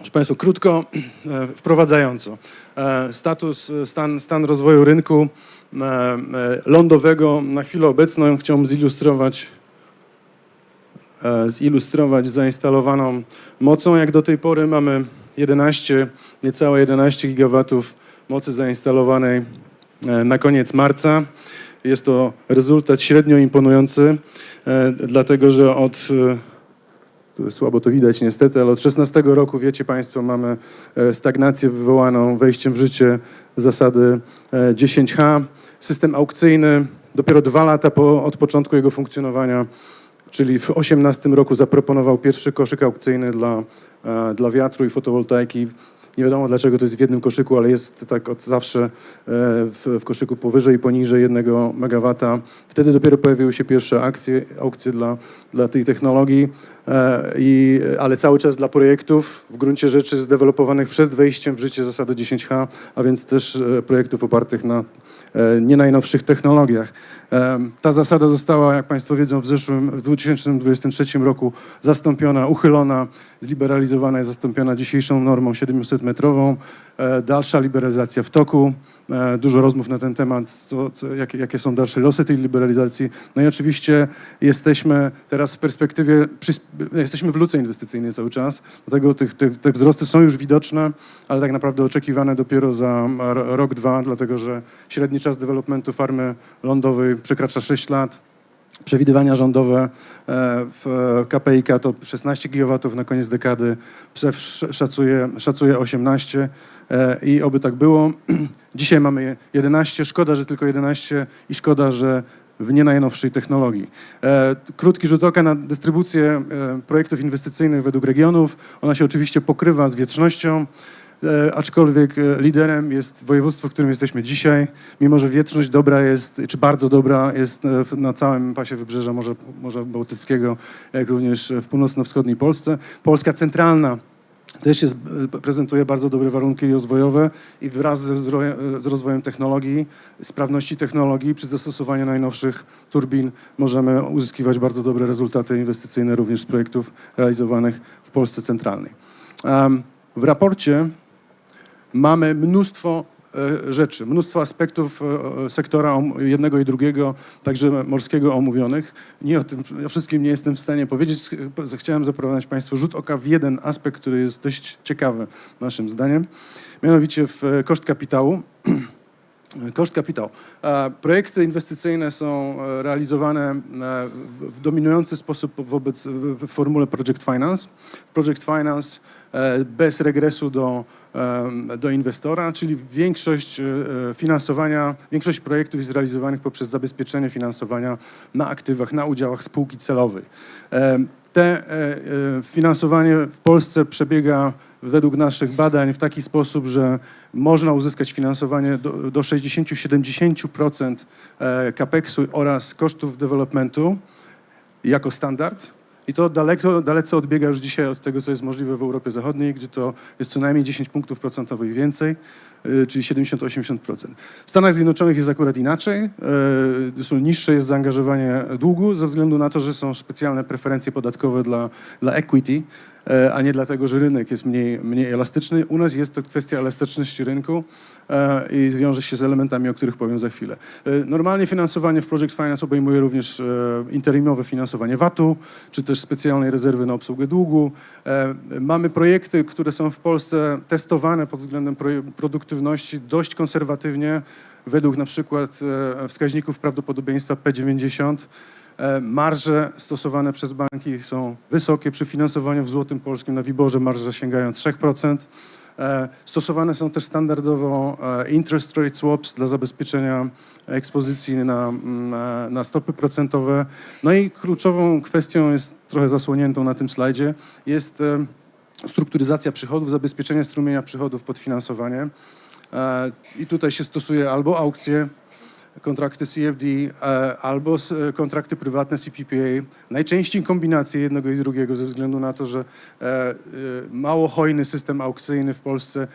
Proszę Państwa, krótko, e, wprowadzająco. E, Status, e, stan, stan rozwoju rynku lądowego na chwilę obecną chciałbym zilustrować, zilustrować zainstalowaną mocą. Jak do tej pory mamy 11, niecałe 11 gigawatów mocy zainstalowanej na koniec marca. Jest to rezultat średnio imponujący, dlatego że od słabo to widać niestety, ale od 16 roku, wiecie Państwo, mamy e, stagnację wywołaną wejściem w życie zasady e, 10H. System aukcyjny dopiero dwa lata po, od początku jego funkcjonowania, czyli w 18 roku zaproponował pierwszy koszyk aukcyjny dla, e, dla wiatru i fotowoltaiki. Nie wiadomo dlaczego to jest w jednym koszyku, ale jest tak od zawsze e, w, w koszyku powyżej i poniżej 1 MW. Wtedy dopiero pojawiły się pierwsze akcje, aukcje dla, dla tej technologii, e, i, ale cały czas dla projektów w gruncie rzeczy zdevelopowanych przed wejściem w życie zasady 10H, a więc też e, projektów opartych na e, nie najnowszych technologiach. E, Ta zasada została, jak Państwo wiedzą, w zeszłym, w 2023 roku zastąpiona, uchylona, zliberalizowana i zastąpiona dzisiejszą normą 700-metrową. E, Dalsza liberalizacja w toku. E, Dużo rozmów na ten temat, co, co, jakie, jakie są dalsze losy tej liberalizacji. No i oczywiście jesteśmy teraz w perspektywie, przys- jesteśmy w luce inwestycyjnej cały czas, dlatego tych, tych, te wzrosty są już widoczne, ale tak naprawdę oczekiwane dopiero za ro- rok, dwa, dlatego że średni czas developmentu farmy lądowej przekracza 6 lat. Przewidywania rządowe e, w KPIK to 16 GW na koniec dekady, PSEF sz- szacuje, szacuje 18 e, i oby tak było. Dzisiaj mamy 11, szkoda, że tylko 11 i szkoda, że w nie najnowszej technologii. E, Krótki rzut oka na dystrybucję e, projektów inwestycyjnych według regionów. Ona się oczywiście pokrywa z wietrznością. E, aczkolwiek liderem jest województwo, w którym jesteśmy dzisiaj, mimo że wietrzność dobra jest, czy bardzo dobra jest na całym pasie wybrzeża Morza, Morza Bałtyckiego, jak również w północno-wschodniej Polsce. Polska centralna też jest, e, prezentuje bardzo dobre warunki rozwojowe i wraz ze wzrojem, z rozwojem technologii, sprawności technologii przy zastosowaniu najnowszych turbin możemy uzyskiwać bardzo dobre rezultaty inwestycyjne również z projektów realizowanych w Polsce centralnej. W raporcie mamy mnóstwo e, rzeczy, mnóstwo aspektów e, e, sektora jednego i drugiego, także morskiego omówionych. Nie o tym o wszystkim nie jestem w stanie powiedzieć. Ch- Chciałem zaproponować Państwu rzut oka w jeden aspekt, który jest dość ciekawy naszym zdaniem, mianowicie w e, koszt kapitału. Koszt kapitału. E, Projekty inwestycyjne są e, realizowane e, w dominujący sposób wobec, w formule Project Finance. Project Finance e, bez regresu do, em, do inwestora, czyli większość e, finansowania, większość projektów jest realizowanych poprzez zabezpieczenie finansowania na aktywach, na udziałach spółki celowej. Te e, e, finansowanie w Polsce przebiega według naszych badań w taki sposób, że można uzyskać finansowanie do, do 60-70% e, capexu oraz kosztów developmentu jako standard. I to daleko, dalece odbiega już dzisiaj od tego, co jest możliwe w Europie Zachodniej, gdzie to jest co najmniej 10 punktów procentowych więcej, czyli 70-80%. W Stanach Zjednoczonych jest akurat inaczej. y, niższe jest zaangażowanie długu ze względu na to, że są specjalne preferencje podatkowe dla, dla equity, e, a nie dlatego, że rynek jest mniej, mniej elastyczny. U nas jest to kwestia elastyczności rynku i wiąże się z elementami, o których powiem za chwilę. Normalnie finansowanie w Project Finance obejmuje również interimowe finansowanie VAT-u, czy też specjalnej rezerwy na obsługę długu. Mamy projekty, które są w Polsce testowane pod względem proje- dość konserwatywnie, według na przykład e, wskaźników prawdopodobieństwa P90. E, Marże stosowane przez banki są wysokie. Przy finansowaniu w złotym polskim na Wiborze marże sięgają 3%. E, Stosowane są też standardowo interest rate swaps dla zabezpieczenia ekspozycji na, mm, na stopy procentowe. No i kluczową kwestią jest trochę zasłoniętą na tym slajdzie, jest strukturyzacja przychodów, zabezpieczenie strumienia przychodów pod finansowanie. E, I tutaj się stosuje albo aukcje, kontrakty CFD e, albo e, kontrakty prywatne CPPA. Najczęściej kombinacje jednego i drugiego ze względu na to, że e, mało hojny system aukcyjny w Polsce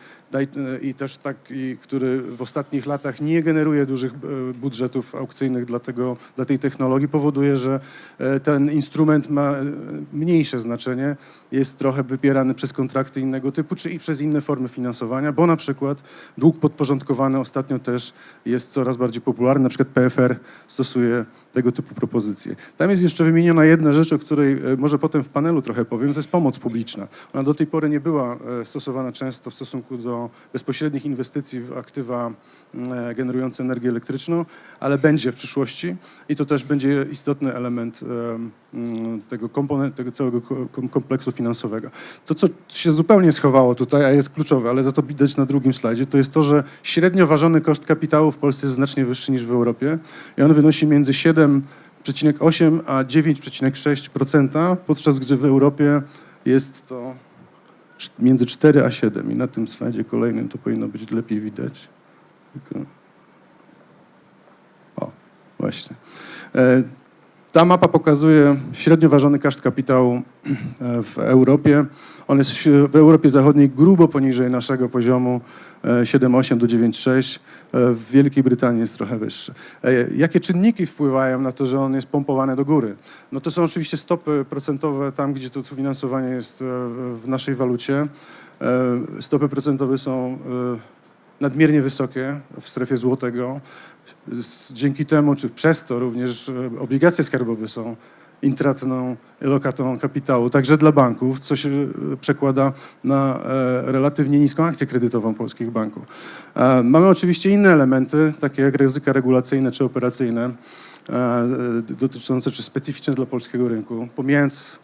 i też taki, który w ostatnich latach nie generuje dużych budżetów aukcyjnych dla, tego, dla tej technologii, powoduje, że ten instrument ma mniejsze znaczenie, jest trochę wypierany przez kontrakty innego typu, czy i przez inne formy finansowania, bo na przykład dług podporządkowany ostatnio też jest coraz bardziej popularny, na przykład PFR stosuje tego typu propozycje. Tam jest jeszcze wymieniona jedna rzecz, o której e, może potem w panelu trochę powiem, to jest pomoc publiczna. Ona do tej pory nie była e, stosowana często w stosunku do bezpośrednich inwestycji w aktywa m, e, generujące energię elektryczną, ale będzie w przyszłości i to też będzie istotny element tego komponentu, tego całego ko- kom- kompleksu finansowego. To, co się zupełnie schowało tutaj, a jest kluczowe, ale za to widać na drugim slajdzie, to jest to, że średnio ważony koszt kapitału w Polsce jest znacznie wyższy niż w Europie i on wynosi między 7,8 a 9,6%, podczas gdy w Europie jest to między 4 a 7 i na tym slajdzie kolejnym to powinno być lepiej widać. O, właśnie. E, Ta mapa pokazuje średnio ważony kaszt kapitału e, w Europie. On jest w Europie Zachodniej grubo poniżej naszego poziomu e, 7,8 do 9,6. E, W Wielkiej Brytanii jest trochę wyższy. E, Jakie czynniki wpływają na to, że on jest pompowany do góry? No to są oczywiście stopy procentowe tam, gdzie to finansowanie jest e, w naszej walucie. E, Stopy procentowe są e, nadmiernie wysokie w strefie złotego. Dzięki temu, czy przez to również e, obligacje skarbowe są intratną lokatą kapitału, także dla banków, co się e, przekłada na e, relatywnie niską akcję kredytową polskich banków. Mamy oczywiście inne elementy, takie jak ryzyka regulacyjne czy operacyjne, dotyczące czy specyficzne dla polskiego rynku. Pomijając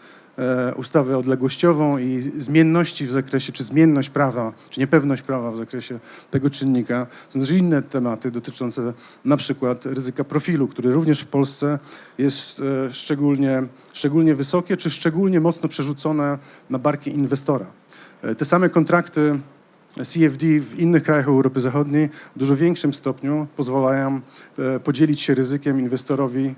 ustawę odległościową i zmienności w zakresie, czy zmienność prawa, czy niepewność prawa w zakresie tego czynnika. Są też inne tematy dotyczące na przykład ryzyka profilu, który również w Polsce jest e, szczególnie, szczególnie wysokie, czy szczególnie mocno przerzucone na barki inwestora. E, Te same kontrakty CFD w innych krajach Europy Zachodniej w dużo większym stopniu pozwalają e, podzielić się ryzykiem inwestorowi e,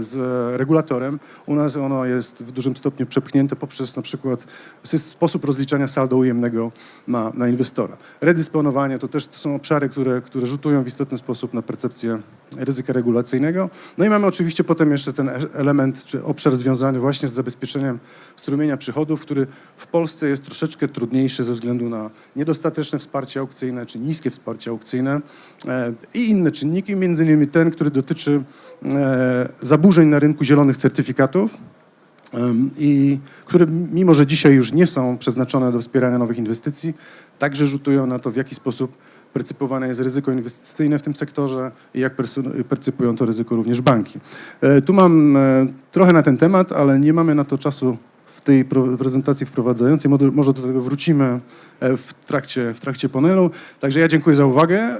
z regulatorem. U nas ono jest w dużym stopniu przepchnięte poprzez na przykład sposób rozliczania saldo ujemnego na, na inwestora. Redysponowanie to też to są obszary, które, które rzutują w istotny sposób na percepcję ryzyka regulacyjnego. No i mamy oczywiście potem jeszcze ten e- element, czy obszar związany właśnie z zabezpieczeniem strumienia przychodów, który w Polsce jest troszeczkę trudniejszy ze względu na niedostateczne wsparcie aukcyjne, czy niskie wsparcie aukcyjne e, i inne czynniki, między innymi ten, który dotyczy e, zaburzeń na rynku zielonych certyfikatów, i które mimo, że dzisiaj już nie są przeznaczone do wspierania nowych inwestycji, także rzutują na to, w jaki sposób percypowane jest ryzyko inwestycyjne w tym sektorze i jak percypują to ryzyko również banki. E, Tu mam e, trochę na ten temat, ale nie mamy na to czasu w tej prezentacji wprowadzającej. Może- do tego wrócimy e, w trakcie, w trakcie panelu. Także ja dziękuję za uwagę.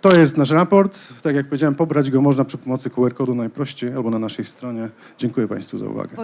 To jest nasz raport. Tak jak powiedziałem, pobrać go można przy pomocy QR-kodu najprościej albo na naszej stronie. Dziękuję Państwu za uwagę.